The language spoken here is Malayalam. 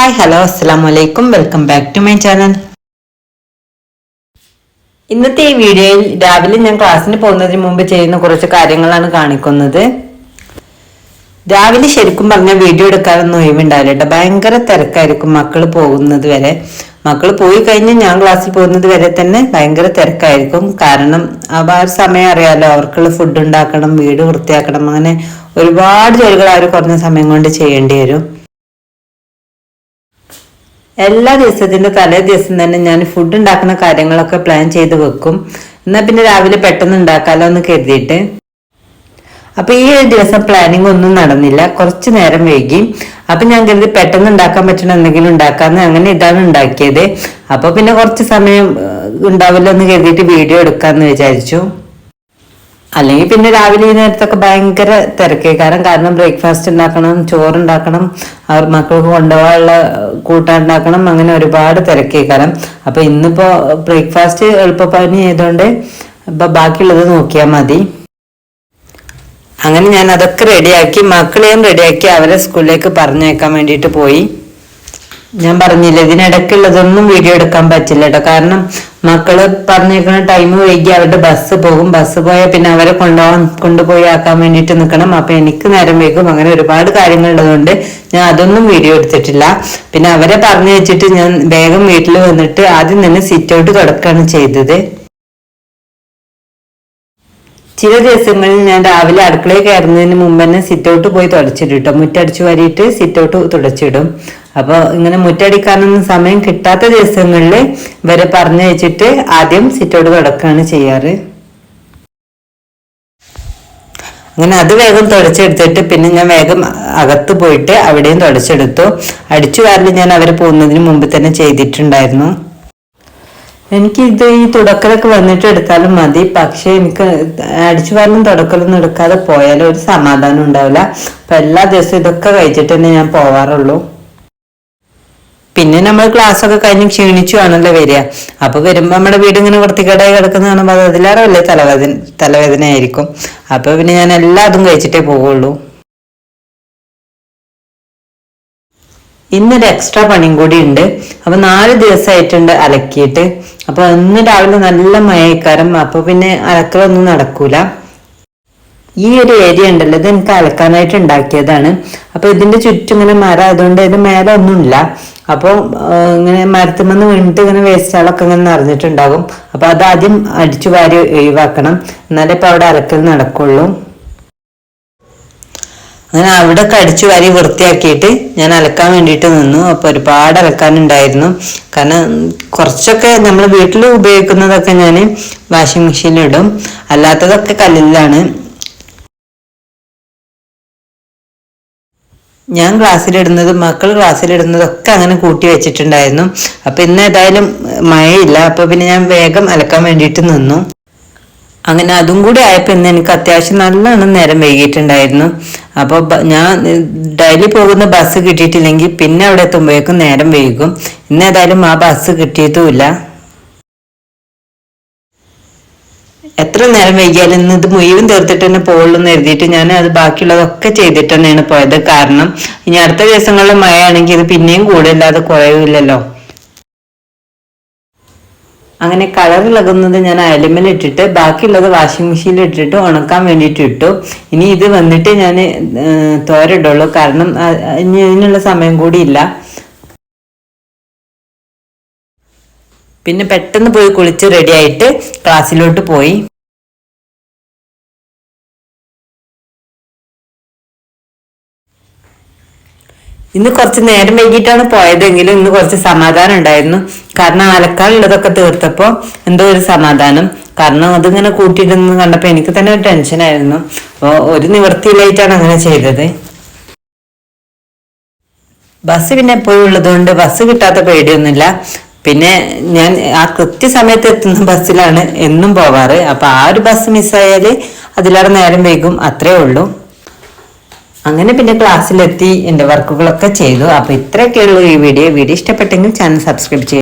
ഹായ് ഹലോ അസ്സാം വലൈക്കും welcome back to my channel ഇന്നത്തെ ഈ വീഡിയോയിൽ രാവിലെ ഞാൻ ക്ലാസ്സിന് പോകുന്നതിന് മുമ്പ് ചെയ്യുന്ന കുറച്ച് കാര്യങ്ങളാണ് കാണിക്കുന്നത്. രാവിലെ ശരിക്കും പറഞ്ഞാൽ വീഡിയോ എടുക്കാനൊന്നും ഒഴിവുണ്ടാവില്ല കേട്ടോ. ഭയങ്കര തിരക്കായിരിക്കും മക്കൾ പോകുന്നത് വരെ. മക്കൾ പോയി കഴിഞ്ഞ് ഞാൻ ക്ലാസ്സിൽ പോകുന്നത് വരെ തന്നെ ഭയങ്കര തിരക്കായിരിക്കും. കാരണം ആ ഒരു സമയം അറിയാലോ അവർക്കുള്ള ഫുഡ് ഉണ്ടാക്കണം വീട് വൃത്തിയാക്കണം അങ്ങനെ ഒരുപാട് ജോലികൾ അവർ കുറഞ്ഞ സമയം കൊണ്ട് ചെയ്യേണ്ടി വരും. എല്ലാ ദിവസത്തിന്റെ തലേ ദിവസം തന്നെ ഞാൻ ഫുഡ് ഉണ്ടാക്കുന്ന കാര്യങ്ങളൊക്കെ പ്ലാൻ ചെയ്ത് വെക്കും. എന്നാൽ പിന്നെ രാവിലെ പെട്ടെന്ന് ഉണ്ടാക്കാലോ എന്ന് കരുതിയിട്ട്. അപ്പൊ ഈ ഒരു ദിവസം പ്ലാനിങ് ഒന്നും നടന്നില്ല. കുറച്ച് നേരം വൈകി. അപ്പൊ ഞാൻ കരുതി പെട്ടെന്ന് ഉണ്ടാക്കാൻ പറ്റണ എന്തെങ്കിലും ഉണ്ടാക്കാന്ന് അങ്ങനെ ഇതാണ് ഉണ്ടാക്കിയത്. അപ്പൊ പിന്നെ കുറച്ച് സമയം ഉണ്ടാവില്ല എന്ന് കരുതിയിട്ട് വീഡിയോ എടുക്കാന്ന് വിചാരിച്ചു. അല്ലെങ്കിൽ പിന്നെ രാവിലെ ഈ നേരത്തൊക്കെ ഭയങ്കര തിരക്കേ കാരണം കാരണം ബ്രേക്ക്ഫാസ്റ്റ് ഉണ്ടാക്കണം ചോറ് ഉണ്ടാക്കണം അവർ മക്കൾക്ക് കൊണ്ടുപോകാനുള്ള കൂട്ടാൻ ഉണ്ടാക്കണം അങ്ങനെ ഒരുപാട് തിരക്കേ കാരണം അപ്പൊ ഇന്നിപ്പോ ബ്രേക്ക്ഫാസ്റ്റ് എളുപ്പപ്പണി ചെയ്തുകൊണ്ട് ഇപ്പൊ ബാക്കിയുള്ളത് നോക്കിയാൽ മതി. അങ്ങനെ ഞാൻ അതൊക്കെ റെഡിയാക്കി മക്കളെയും റെഡിയാക്കി അവരെ സ്കൂളിലേക്ക് പറഞ്ഞേക്കാൻ വേണ്ടിയിട്ട് പോയി. ഞാൻ പറഞ്ഞില്ല ഇതിനിടയ്ക്കുള്ളതൊന്നും വീഡിയോ എടുക്കാൻ പറ്റില്ല കേട്ടോ കാരണം മക്കൾ പറഞ്ഞേക്കുന്ന ടൈം വൈകി അവരുടെ ബസ് പോകും. ബസ് പോയാൽ പിന്നെ അവരെ കൊണ്ടുപോകാൻ കൊണ്ടുപോയി ആക്കാൻ വേണ്ടിയിട്ട് നിൽക്കണം അപ്പൊ എനിക്ക് നേരം വൈകും. അങ്ങനെ ഒരുപാട് കാര്യങ്ങൾ ഉള്ളതുകൊണ്ട് ഞാൻ അതൊന്നും വീഡിയോ എടുത്തിട്ടില്ല. പിന്നെ അവരെ പറഞ്ഞു വെച്ചിട്ട് ഞാൻ വേഗം വീട്ടിൽ വന്നിട്ട് ആദ്യം തന്നെ സിറ്റ് ഔട്ട് തുടക്കുകയാണ് ചെയ്തത്. ചില ദിവസങ്ങളിൽ ഞാൻ രാവിലെ അടുക്കളയിൽ കയറുന്നതിന് മുമ്പ് തന്നെ സിറ്റ് ഔട്ട് പോയി തുടച്ചിടും മുറ്റടിച്ചു വാരിയിട്ട് സിറ്റ് ഔട്ട് തുടച്ചിടും. അപ്പൊ ഇങ്ങനെ മുറ്റടിക്കാനൊന്നും സമയം കിട്ടാത്ത ദിവസങ്ങളിൽ ഇവരെ പറഞ്ഞു വെച്ചിട്ട് ആദ്യം സിറ്റോട് തുടക്കുകയാണ് ചെയ്യാറ്. അങ്ങനെ അത് വേഗം തുടച്ചെടുത്തിട്ട് പിന്നെ ഞാൻ വേഗം അകത്ത് പോയിട്ട് അവിടെയും തുടച്ചെടുത്തു. അടിച്ചു വാരൽ ഞാൻ അവർ പോകുന്നതിന് മുമ്പ് തന്നെ ചെയ്തിട്ടുണ്ടായിരുന്നു. എനിക്ക് ഇത് ഈ തുടക്കലൊക്കെ വന്നിട്ട് എടുത്താലും മതി. പക്ഷെ എനിക്ക് അടിച്ചു വാരലും തുടക്കലൊന്നും എടുക്കാതെ പോയാലും ഒരു സമാധാനം ഉണ്ടാവില്ല. അപ്പൊ എല്ലാ ദിവസവും ഇതൊക്കെ കഴിച്ചിട്ട് തന്നെ ഞാൻ പോവാറുള്ളൂ. പിന്നെ നമ്മൾ ക്ലാസ് ഒക്കെ കഴിഞ്ഞ് ക്ഷീണിച്ചു ആണല്ലോ വരിക. അപ്പൊ വരുമ്പോ നമ്മുടെ വീട് ഇങ്ങനെ വൃത്തികേടായി കിടക്കുന്ന കാണുമ്പോൾ അത് അതിലേറെ വലിയ തലവേദന തലവേദന ആയിരിക്കും അപ്പൊ പിന്നെ ഞാൻ എല്ലാ അതും കഴിച്ചിട്ടേ പോവുള്ളൂ. ഇന്നൊരു എക്സ്ട്രാ പണിയും കൂടി ഉണ്ട്. അപ്പൊ നാല് ദിവസമായിട്ടുണ്ട് അലക്കിയിട്ട്. അപ്പൊ ഇന്ന് രാവിലെ നല്ല മയക്കാരം അപ്പൊ പിന്നെ അലക്കലൊന്നും നടക്കൂല. ഈ ഒരു ഏരിയ ഉണ്ടല്ലോ ഇത് എനിക്ക് അലക്കാനായിട്ട് ഉണ്ടാക്കിയതാണ്. അപ്പൊ ഇതിന്റെ ചുറ്റും ഇങ്ങനെ മരം അതുകൊണ്ട് ഇത് മേലെ ഒന്നുമില്ല. അപ്പോൾ ഇങ്ങനെ മരത്തുമെന്ന് വീണിട്ട് ഇങ്ങനെ വേസ്റ്റുകളൊക്കെ ഇങ്ങനെ നിറഞ്ഞിട്ടുണ്ടാകും. അപ്പൊ അത് ആദ്യം അടിച്ചു വാരി ഒഴിവാക്കണം. എന്നാലേ ഇപ്പൊ അവിടെ അലക്കൽ നടക്കുള്ളൂ. അങ്ങനെ അവിടെ കടിച്ചു വാരി വൃത്തിയാക്കിയിട്ട് ഞാൻ അലക്കാൻ വേണ്ടിയിട്ട് നിന്നു. അപ്പൊ ഒരുപാട് അലക്കാനുണ്ടായിരുന്നു. കാരണം കുറച്ചൊക്കെ നമ്മൾ വീട്ടിൽ ഉപയോഗിക്കുന്നതൊക്കെ ഞാൻ വാഷിംഗ് മെഷീനിൽ ഇടും. അല്ലാത്തതൊക്കെ കല്ലിലാണ്. ഞാൻ ക്ലാസ്സിലിടുന്നതും മക്കൾ ക്ലാസ്സിലിടുന്നതും ഒക്കെ അങ്ങനെ കൂട്ടി വെച്ചിട്ടുണ്ടായിരുന്നു. അപ്പൊ ഇന്ന് ഏതായാലും മഴയില്ല. അപ്പൊ പിന്നെ ഞാൻ വേഗം അലക്കാൻ വേണ്ടിയിട്ട് നിന്നു. അങ്ങനെ അതും കൂടി ആയപ്പോൾ ഇന്ന് എനിക്ക് അത്യാവശ്യം നല്ലോണം നേരം വൈകിട്ടുണ്ടായിരുന്നു അപ്പോൾ ഞാൻ ഡെയിലി പോകുന്ന ബസ് കിട്ടിയിട്ടില്ലെങ്കിൽ പിന്നെ അവിടെ എത്തുമ്പോഴേക്കും നേരം വൈകും. ഇന്ന് ഏതായാലും ആ ബസ് കിട്ടിയതുമില്ല എത്ര നേരം വൈകിയാലും ഇന്ന് ഇത് മുഴുവൻ തീർത്തിട്ട് തന്നെ പോകുള്ളൂ എന്ന് എഴുതിയിട്ട് ഞാൻ അത് ബാക്കിയുള്ളതൊക്കെ ചെയ്തിട്ട് തന്നെയാണ് പോയത്. കാരണം ഇനി അടുത്ത ദിവസങ്ങളിൽ മഴയാണെങ്കിൽ ഇത് പിന്നെയും കൂടില്ലാതെ കുറയില്ലല്ലോ. അങ്ങനെ കളർ ഇളകുന്നത് ഞാൻ അയലുമ്മൽ ഇട്ടിട്ട് ബാക്കിയുള്ളത് വാഷിംഗ് മെഷീനിൽ ഇട്ടിട്ട് ഉണക്കാൻ വേണ്ടിയിട്ട് ഇട്ടു. ഇനി ഇത് വന്നിട്ട് ഞാൻ തോരയിടുള്ളൂ. കാരണം ഇനി ഇതിനുള്ള സമയം കൂടി ഇല്ല. പിന്നെ പെട്ടെന്ന് പോയി കുളിച്ച് റെഡി ആയിട്ട് ക്ലാസ്സിലോട്ട് പോയി. ഇന്ന് കുറച്ച് നേരം വൈകിട്ടാണ് പോയതെങ്കിലും ഇന്ന് കുറച്ച് സമാധാനം ഉണ്ടായിരുന്നു. കാരണം അലക്കാനുള്ളതൊക്കെ തീർത്തപ്പോ എന്തോ ഒരു സമാധാനം. കാരണം അതിങ്ങനെ കൂട്ടിയിട്ടെന്ന് കണ്ടപ്പോ എനിക്ക് തന്നെ ഒരു ടെൻഷനായിരുന്നു അപ്പോൾ ഒരു നിവൃത്തിയിലായിട്ടാണ് അങ്ങനെ ചെയ്തത്. ബസ് പിന്നെ എപ്പോഴും ഉള്ളതുകൊണ്ട് ബസ് കിട്ടാത്ത പേടിയൊന്നുമില്ല. പിന്നെ ഞാൻ ആ കൃത്യസമയത്ത് എത്തുന്ന ബസ്സിലാണ് എന്നും പോവാറ്. അപ്പൊ ആ ഒരു ബസ് മിസ്സായാൽ അതിലേറെ നേരം വൈകും അത്രേ ഉള്ളൂ. അങ്ങനെ പിന്നെ ക്ലാസ്സിലെത്തി എന്റെ വർക്കുകളൊക്കെ ചെയ്തു. അപ്പൊ ഇത്രയൊക്കെയുള്ളൂ ഈ വീഡിയോ. വീഡിയോ ഇഷ്ടപ്പെട്ടെങ്കിൽ ചാനൽ സബ്സ്ക്രൈബ് ചെയ്യുക